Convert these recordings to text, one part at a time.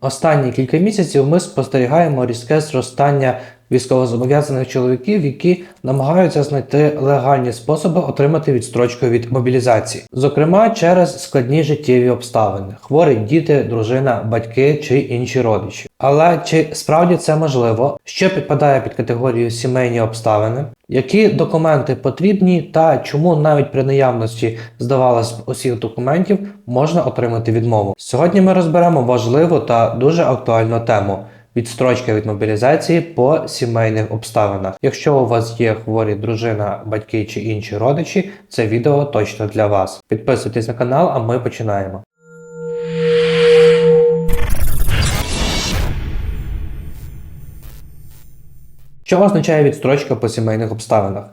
Останні кілька місяців ми спостерігаємо різке зростання військовозобов'язаних чоловіків, які намагаються знайти легальні способи отримати відстрочку від мобілізації, зокрема через складні життєві обставини, хворі діти, дружина, батьки чи інші родичі. Але чи справді це можливо? Що підпадає під категорію сімейні обставини? Які документи потрібні та чому навіть при наявності, здавалось б, усіх документів можна отримати відмову? Сьогодні ми розберемо важливу та дуже актуальну тему. Відстрочка від мобілізації по сімейних обставинах. Якщо у вас є хворі дружина, батьки чи інші родичі, це відео точно для вас. Підписуйтесь на канал, а ми починаємо. Що означає відстрочка по сімейних обставинах?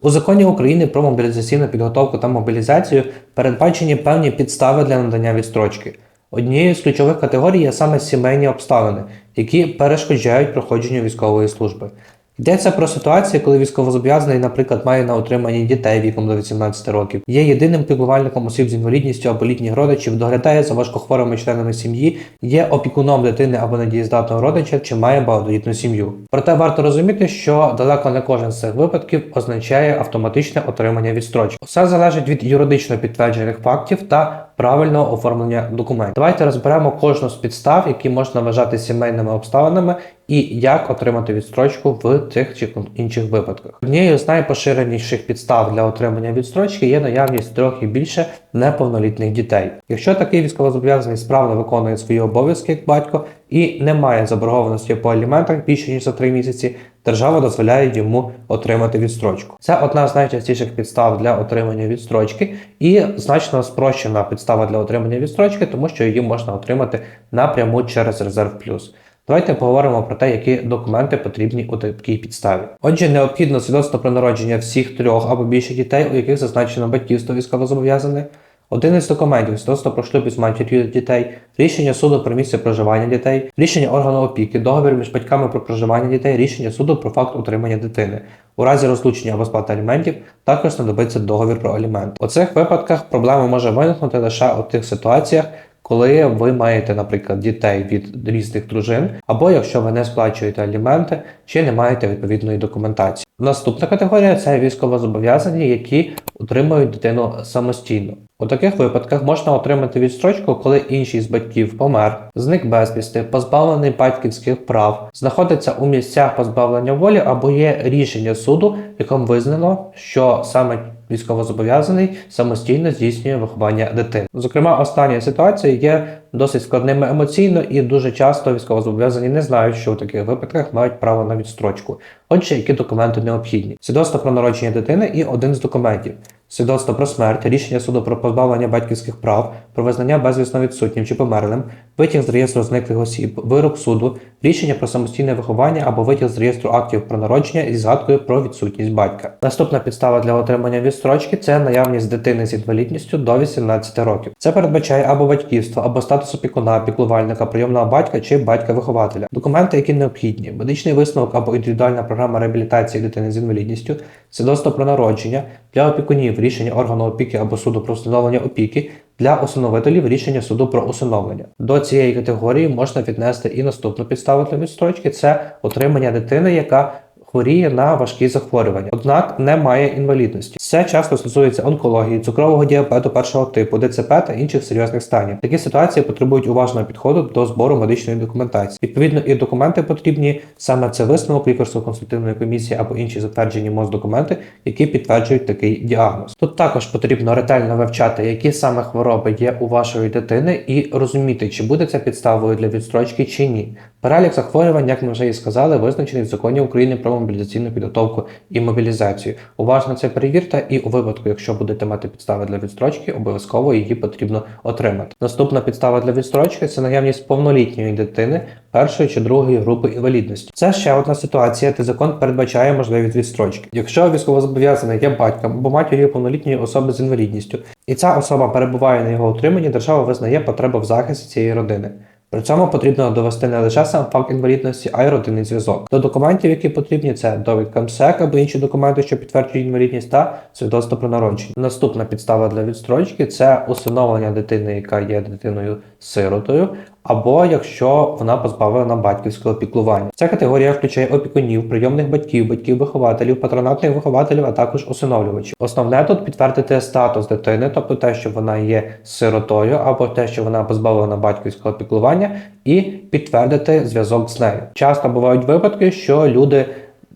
У законі України про мобілізаційну підготовку та мобілізацію передбачені певні підстави для надання відстрочки. Однією з ключових категорій є саме сімейні обставини, які перешкоджають проходженню військової служби. Йдеться про ситуації, коли військовозобов'язаний, наприклад, має на утриманні дітей віком до 18 років, є єдиним піклувальником осіб з інвалідністю або літніх родичів, доглядає за важкохворими членами сім'ї, є опікуном дитини або недієздатного родича чи має багатодітну сім'ю. Проте варто розуміти, що далеко не кожен з цих випадків означає автоматичне отримання відстрочки. Все залежить від юридично підтверджених фактів та правильного оформлення документів. Давайте розберемо кожну з підстав, які можна вважати сімейними обставинами, і як отримати відстрочку в тих чи інших випадках. Однією з найпоширеніших підстав для отримання відстрочки є наявність трьох і більше неповнолітніх дітей. Якщо такий військовозобов'язаний справно виконує свої обов'язки як батько і не має заборгованості по аліментах більше ніж за три місяці, держава дозволяє йому отримати відстрочку. Це одна з найчастіших підстав для отримання відстрочки і значно спрощена підстава для отримання відстрочки, тому що її можна отримати напряму через резерв плюс. Давайте поговоримо про те, які документи потрібні у такій підставі. Отже, необхідно свідоцтво про народження всіх трьох або більше дітей, у яких зазначено батьківство військовозобов'язаних, один із документів свідоцтво про шлюб із матір'ю дітей, рішення суду про місце проживання дітей, рішення органу опіки, договір між батьками про проживання дітей, рішення суду про факт утримання дитини. У разі розлучення або сплати аліментів також знадобиться договір про алімент. У цих випадках проблема може виникнути лише у тих ситуаціях, коли ви маєте, наприклад, дітей від різних дружин, або якщо ви не сплачуєте аліменти чи не маєте відповідної документації. Наступна категорія це військовозобов'язані, які утримують дитину самостійно. У таких випадках можна отримати відстрочку, коли інший з батьків помер, зник безвісти, позбавлений батьківських прав, знаходиться у місцях позбавлення волі або є рішення суду, яким визнано, що саме військовозобов'язаний самостійно здійснює виховання дитини. Зокрема, остання ситуація є досить складними емоційно, і дуже часто військовозобов'язані не знають, що у таких випадках мають право на відстрочку. Отже, які документи необхідні? Свідоцтво про народження дитини і один з документів. Свідоцтво про смерть, рішення суду про позбавлення батьківських прав, про визнання безвісно відсутнім чи померлим, витяг з реєстру зниклих осіб, вирок суду, рішення про самостійне виховання або витяг з реєстру актів про народження із згадкою про відсутність батька. Наступна підстава для отримання відстрочки це наявність дитини з інвалідністю до 18 років. Це передбачає або батьківство, або статус опікуна, піклувальника, прийомного батька чи батька-вихователя. Документи, які необхідні: медичний висновок або індивідуальна програма реабілітації дитини з інвалідністю, свідоцтво про народження для опікунів рішення органу опіки або суду про встановлення опіки. Для усиновителів рішення суду про усиновлення. До цієї категорії можна віднести і наступну підставу для відстрочки це отримання дитини, яка хворіє на важкі захворювання, однак не має інвалідності. Це часто стосується онкології, цукрового діабету першого типу, ДЦП та інших серйозних станів. Такі ситуації потребують уважного підходу до збору медичної документації. Відповідно, і документи потрібні саме це висновок лікарсько-консультативної комісії або інші затверджені МОЗ документи, які підтверджують такий діагноз. Тут також потрібно ретельно вивчати, які саме хвороби є у вашої дитини, і розуміти, чи буде це підставою для відстрочки чи ні. Перелік захворювань, як ми вже і сказали, визначений в законі України про мобілізаційну підготовку і мобілізацію. Уважно це перевірте, і у випадку, якщо будете мати підстави для відстрочки, обов'язково її потрібно отримати. Наступна підстава для відстрочки це наявність повнолітньої дитини першої чи другої групи інвалідності. Це ще одна ситуація, де закон передбачає можливість відстрочки. Якщо військовозобов'язаний є батьком або матір'ю повнолітньої особи з інвалідністю, і ця особа перебуває на його утриманні, держава визнає потребу в захисті цієї родини. При цьому потрібно довести не лише сам факт інвалідності, а й родинний зв'язок. До документів, які потрібні, це довідка МСЕК або інші документи, що підтверджують інвалідність, та свідоцтво про народження. Наступна підстава для відстрочки це усиновлення дитини, яка є дитиною сиротою, або якщо вона позбавлена батьківського піклування. Ця категорія включає опікунів, прийомних батьків, батьків-вихователів, патронатних вихователів, а також усиновлювачів. Основне тут підтвердити статус дитини, тобто те, що вона є сиротою, або те, що вона позбавлена батьківського піклування, і підтвердити зв'язок з нею. Часто бувають випадки, що люди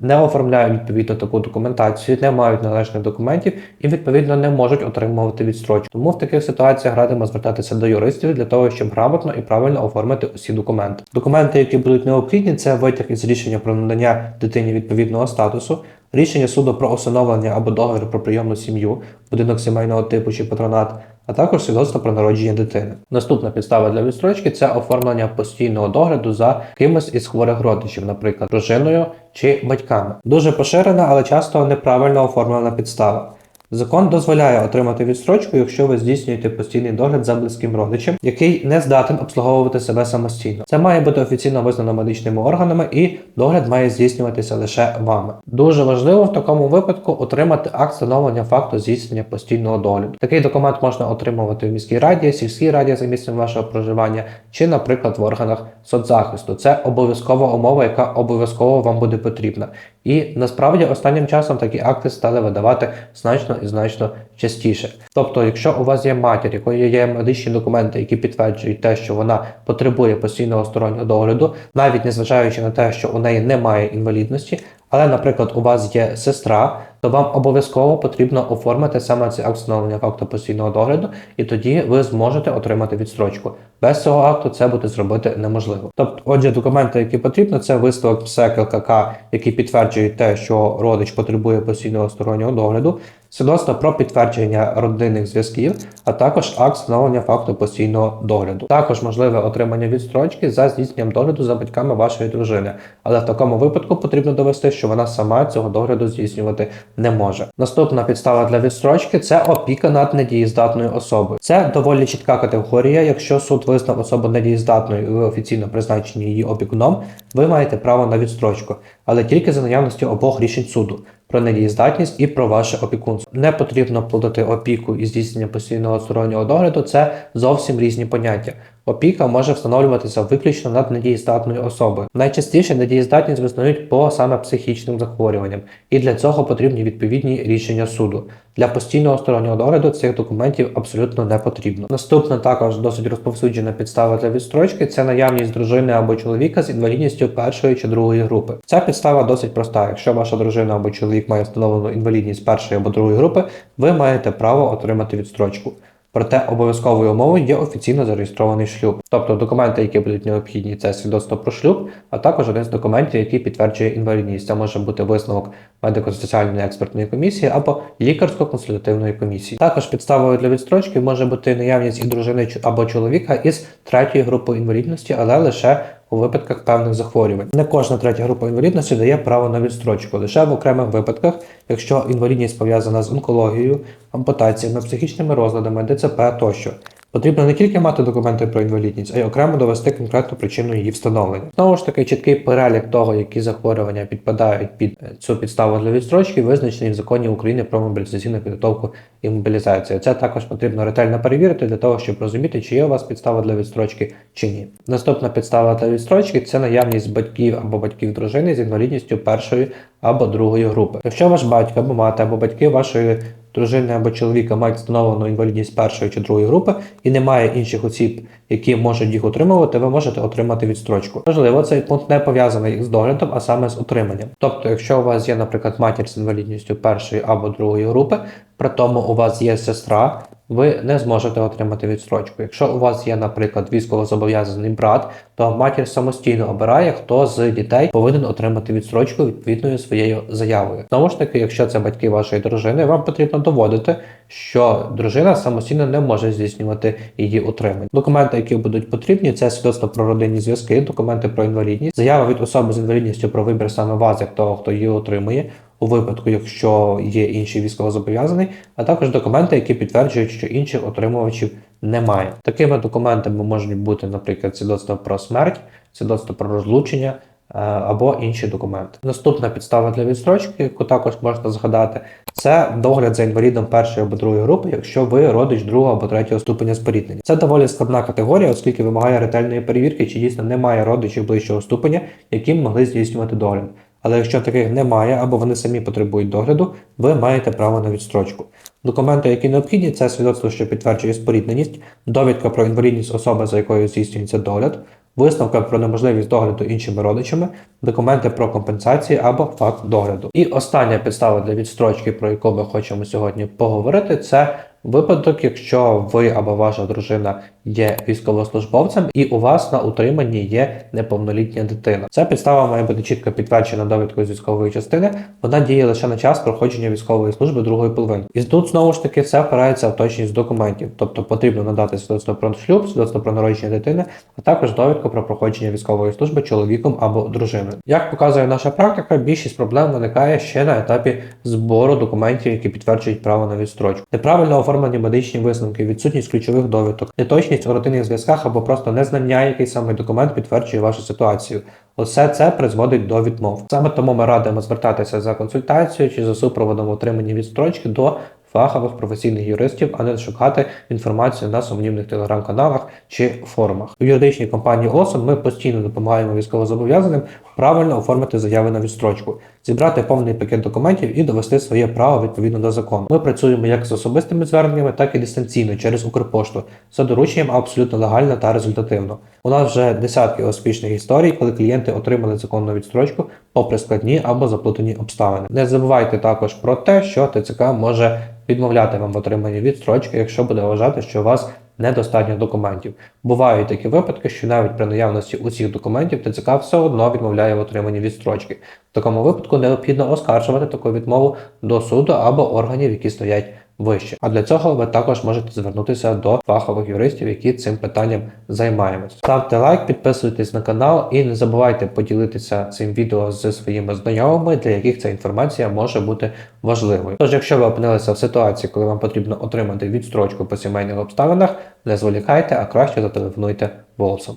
не оформляють відповідно таку документацію, не мають належних документів і відповідно не можуть отримувати відстрочку. Тому в таких ситуаціях радимо звертатися до юристів для того, щоб грамотно і правильно оформити усі документи. Документи, які будуть необхідні, це витяг із рішення про надання дитині відповідного статусу. Рішення суду про усиновлення або договір про прийомну сім'ю, будинок сімейного типу чи патронат, а також свідоцтво про народження дитини. Наступна підстава для відстрочки це оформлення постійного догляду за кимось із хворих родичів, наприклад, дружиною чи батьками. Дуже поширена, але часто неправильно оформлена підстава. Закон дозволяє отримати відстрочку, якщо ви здійснюєте постійний догляд за близьким родичем, який не здатен обслуговувати себе самостійно. Це має бути офіційно визнано медичними органами, і догляд має здійснюватися лише вами. Дуже важливо в такому випадку отримати акт встановлення факту здійснення постійного догляду. Такий документ можна отримувати в міській раді, сільській раді за місцем вашого проживання, чи, наприклад, в органах соцзахисту. Це обов'язкова умова, яка обов'язково вам буде потрібна. І насправді останнім часом такі акти стали видавати значно і значно частіше. Тобто, якщо у вас є матір, якої є медичні документи, які підтверджують те, що вона потребує постійного стороннього догляду, навіть незважаючи на те, що у неї немає інвалідності, але, наприклад, у вас є сестра, то вам обов'язково потрібно оформити саме це встановлення факту постійного догляду, і тоді ви зможете отримати відстрочку. Без цього акту це буде зробити неможливо. Тобто, отже, документи, які потрібно, це висновок ПСЕК ЛКК, який підтверджує те, що родич потребує постійного стороннього догляду, свідоцтво про підтвердження родинних зв'язків, а також акт встановлення факту постійного догляду. Також можливе отримання відстрочки за здійсненням догляду за батьками вашої дружини, але в такому випадку потрібно довести, що вона сама цього догляду здійснювати не може. Наступна підстава для відстрочки це опіка над недієздатною особою. Це доволі чітка категорія. Якщо суд визнав особу недієздатною і ви офіційно призначені її опікуном, ви маєте право на відстрочку, але тільки за наявності обох рішень суду про недієздатність і про ваше опікунство. Не потрібно плодити опіку і здійснення постійного стороннього догляду. Це зовсім різні поняття. Опіка може встановлюватися виключно над недієздатною особою. Найчастіше недієздатність визнають по саме психічним захворюванням, і для цього потрібні відповідні рішення суду. Для постійного стороннього догляду цих документів абсолютно не потрібно. Наступна також досить розповсюджена підстава для відстрочки це наявність дружини або чоловіка з інвалідністю першої чи другої групи. Ця підстава досить проста. Якщо ваша дружина або чоловік має встановлену інвалідність першої або другої групи, ви маєте право отримати відстрочку. Проте обов'язковою умовою є офіційно зареєстрований шлюб. Тобто документи, які будуть необхідні, це свідоцтво про шлюб, а також один з документів, який підтверджує інвалідність. Це може бути висновок медико-соціальної експертної комісії або лікарсько-консультативної комісії. Також підставою для відстрочки може бути наявність і дружини або чоловіка із третьої групи інвалідності, але лише у випадках певних захворювань. Не кожна третя група інвалідності дає право на відстрочку, лише в окремих випадках, якщо інвалідність пов'язана з онкологією, ампутаціями, психічними розладами, ДЦП тощо. Потрібно не тільки мати документи про інвалідність, а й окремо довести конкретну причину її встановлення. Знову ж таки, чіткий перелік того, які захворювання підпадають під е, цю підставу для відстрочки, визначений в законі України про мобілізаційну підготовку і мобілізацію. Це також потрібно ретельно перевірити для того, щоб розуміти, чи є у вас підстава для відстрочки чи ні. Наступна підстава для відстрочки це наявність батьків або батьків дружини з інвалідністю першої або другої групи. Якщо ваш батько або мати або батьки вашої дружини або чоловіка мають встановлену інвалідність першої чи другої групи і немає інших осіб, які можуть їх отримувати, ви можете отримати відстрочку. Можливо, цей пункт не пов'язаний з доглядом, а саме з утриманням. Тобто, якщо у вас є, наприклад, матір з інвалідністю першої або другої групи, при тому у вас є сестра, ви не зможете отримати відстрочку. Якщо у вас є, наприклад, військовозобов'язаний брат, то матір самостійно обирає, хто з дітей повинен отримати відстрочку відповідною своєю заявою. Знову ж таки, якщо це батьки вашої дружини, вам потрібно доводити, що дружина самостійно не може здійснювати її утримання. Документи, які будуть потрібні, це свідоцтво про родинні зв'язки, документи про інвалідність, заява від особи з інвалідністю про вибір саме вас, як того, хто її отримує у випадку, якщо є інший військовозобов'язаний, а також документи, які підтверджують, що інших отримувачів немає. Такими документами можуть бути, наприклад, свідоцтво про смерть, свідоцтво про розлучення. або інші документи. Наступна підстава для відстрочки, яку також можна згадати, це догляд за інвалідом першої або другої групи, якщо ви родич другого або третього ступеня споріднення. Це доволі складна категорія, оскільки вимагає ретельної перевірки, чи дійсно немає родичів ближчого ступеня, яким могли здійснювати догляд. Але якщо таких немає або вони самі потребують догляду, ви маєте право на відстрочку. Документи, які необхідні, це свідоцтво, що підтверджує спорідненість, довідка про інвалідність особи, за якою здійснюється догляд, висновка про неможливість догляду іншими родичами, документи про компенсації або факт догляду. І остання підстава для відстрочки, про яку ми хочемо сьогодні поговорити, це випадок, якщо ви або ваша дружина є військовослужбовцем і у вас на утриманні є неповнолітня дитина. Ця підстава має бути чітко підтверджена довідкою з військової частини. Вона діє лише на час проходження військової служби другої половини. І тут знову ж таки все впирається в точність документів, тобто потрібно надати свідоцтво про шлюб, свідоцтво про народження дитини, а також довідку про проходження військової служби чоловіком або дружиною. Як показує наша практика, більшість проблем виникає ще на етапі збору документів, які підтверджують право на відстрочку. Неправильно оформлені медичні висновки, відсутність ключових довідок, неточність у родинних зв'язках або просто незнання, який саме документ підтверджує вашу ситуацію. Усе це призводить до відмов. Саме тому ми радимо звертатися за консультацією чи за супроводом отримання відстрочки до фахових професійних юристів, а не шукати інформацію на сумнівних телеграм-каналах чи форумах. У юридичній компанії ОСОН ми постійно допомагаємо військовозобов'язаним правильно оформити заяви на відстрочку, зібрати повний пакет документів і довести своє право відповідно до закону. Ми працюємо як з особистими зверненнями, так і дистанційно через Укрпошту за дорученням абсолютно легально та результативно. У нас вже десятки успішних історій, коли клієнти отримали законну відстрочку попри складні або заплутані обставини. Не забувайте також про те, що ТЦК може відмовляти вам в отриманні відстрочки, якщо буде вважати, що у вас недостатньо документів. Бувають такі випадки, що навіть при наявності усіх документів ТЦК все одно відмовляє в отриманні відстрочки. В такому випадку необхідно оскаржувати таку відмову до суду або органів, які стоять вище. А для цього ви також можете звернутися до фахових юристів, які цим питанням займаємось. Ставте лайк, підписуйтесь на канал і не забувайте поділитися цим відео зі своїми знайомими, для яких ця інформація може бути важливою. Тож, якщо ви опинилися в ситуації, коли вам потрібно отримати відстрочку по сімейних обставинах, не зволікайте, а краще зателефонуйте голосом.